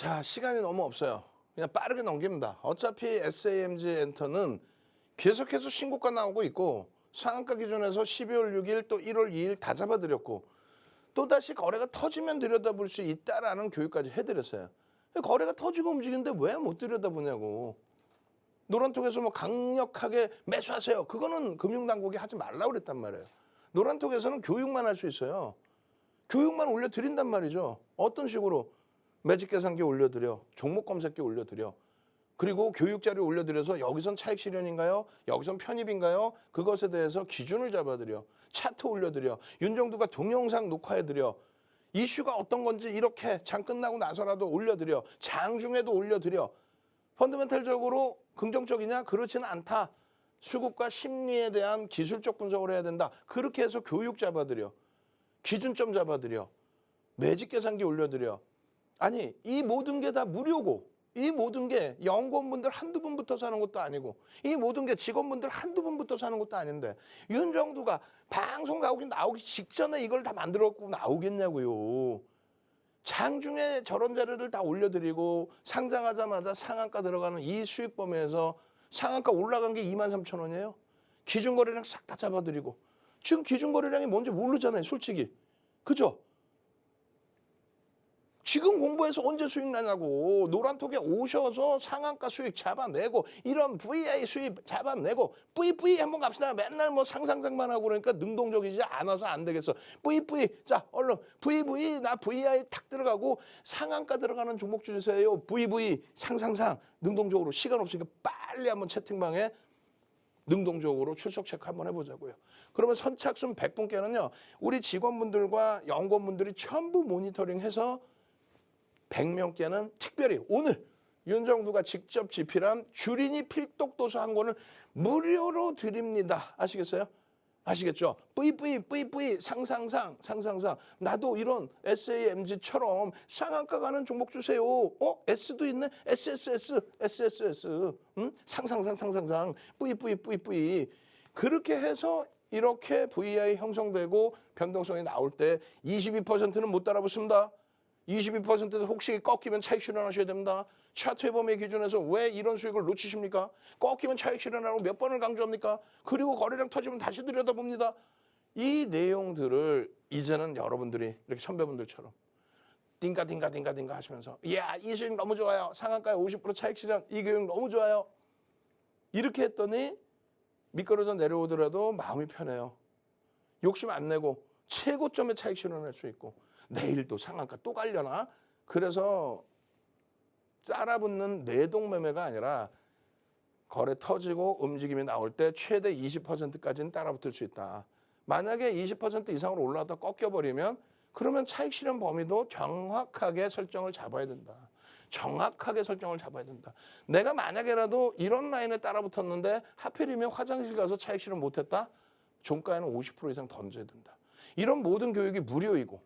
자, 시간이 너무 없어요. 그냥 빠르게 넘깁니다. 어차피 SAMG 엔터는 계속해서 신고가 나오고 있고 상한가 기준에서 12월 6일 또 1월 2일 다 잡아드렸고 또다시 거래가 터지면 들여다볼 수 있다라는 교육까지 해드렸어요. 거래가 터지고 움직이는데 왜 못 들여다보냐고. 노란톡에서 뭐 강력하게 매수하세요. 그거는 금융당국이 하지 말라고 그랬단 말이에요. 노란톡에서는 교육만 할 수 있어요. 교육만 올려드린단 말이죠. 어떤 식으로 매직 계산기 올려드려, 종목 검색기 올려드려, 그리고 교육 자료 올려드려서 여기선 차익 실현인가요? 여기선 편입인가요? 그것에 대해서 기준을 잡아드려, 차트 올려드려, 윤정두가 동영상 녹화해드려, 이슈가 어떤 건지 이렇게 장 끝나고 나서라도 올려드려, 장 중에도 올려드려. 펀더멘탈적으로 긍정적이냐? 그렇지는 않다. 수급과 심리에 대한 기술적 분석을 해야 된다. 그렇게 해서 교육 잡아드려. 기준점 잡아드려. 매직 계산기 올려드려. 아니, 이 모든 게 다 무료고, 이 모든 게 연구원분들 한두 분부터 사는 것도 아니고, 이 모든 게 직원분들 한두 분부터 사는 것도 아닌데, 윤정두가 방송 나오기, 나오기 직전에 이걸 다 만들었고 나오겠냐고요. 장중에 저런 자료들 다 올려드리고, 상장하자마자 상한가 들어가는 이 수익 범위에서 상한가 올라간 게 2만 3천 원이에요. 기준거래량 싹 다 잡아드리고. 지금 기준거래량이 뭔지 모르잖아요, 솔직히. 그죠? 지금 공부해서 언제 수익 나냐고. 노란톡에 오셔서 상한가 수익 잡아내고 이런 VI 수익 잡아내고 뿌이뿌이 한번 갑시다. 맨날 뭐 상상상만 하고 그러니까 능동적이지 않아서 안 되겠어. 뿌이뿌이. 자 얼른 VV 나 VI 탁 들어가고 상한가 들어가는 종목 주세요. VV 상상상. 능동적으로 시간 없으니까 빨리 한번 채팅방에 능동적으로 출석 체크 한번 해보자고요. 그러면 선착순 100분께는요, 우리 직원분들과 연구원분들이 전부 모니터링해서 100명께는 특별히 오늘 윤정두가 직접 집필한 주린이 필독도서 한 권을 무료로 드립니다. 아시겠어요? 아시겠죠? 뿌이뿌이 뿌이뿌이 상상상 상상상 나도 이런 SAMG처럼 상한가 가는 종목 주세요. 어? S도 있네. SSS SSS 음? 상상상 상상상 뿌이뿌이 뿌이뿌이 그렇게 해서 이렇게 VI 형성되고 변동성이 나올 때 22%는 못 따라붙습니다. 22%에서 혹시 꺾이면 차익 실현하셔야 됩니다. 차트의 범위 기준에서 왜 이런 수익을 놓치십니까? 꺾이면 차익 실현하라고 몇 번을 강조합니까? 그리고 거래량 터지면 다시 들여다봅니다. 이 내용들을 이제는 여러분들이 이렇게 선배분들처럼 띵가 띵가 띵가 띵가 하시면서 이야 이 수익 너무 좋아요. 상한가에 50% 차익 실현 이 교육 너무 좋아요. 이렇게 했더니 미끄러져 내려오더라도 마음이 편해요. 욕심 안 내고 최고점의 차익 실현할 수 있고 내일 또 상한가 또 갈려나 그래서 따라붙는 내동 매매가 아니라 거래 터지고 움직임이 나올 때 최대 20%까지는 따라붙을 수 있다. 만약에 20% 이상으로 올라왔다 꺾여버리면 그러면 차익 실현 범위도 정확하게 설정을 잡아야 된다. 정확하게 설정을 잡아야 된다. 내가 만약에라도 이런 라인에 따라붙었는데 하필이면 화장실 가서 차익 실현 못했다? 종가에는 50% 이상 던져야 된다. 이런 모든 교육이 무료이고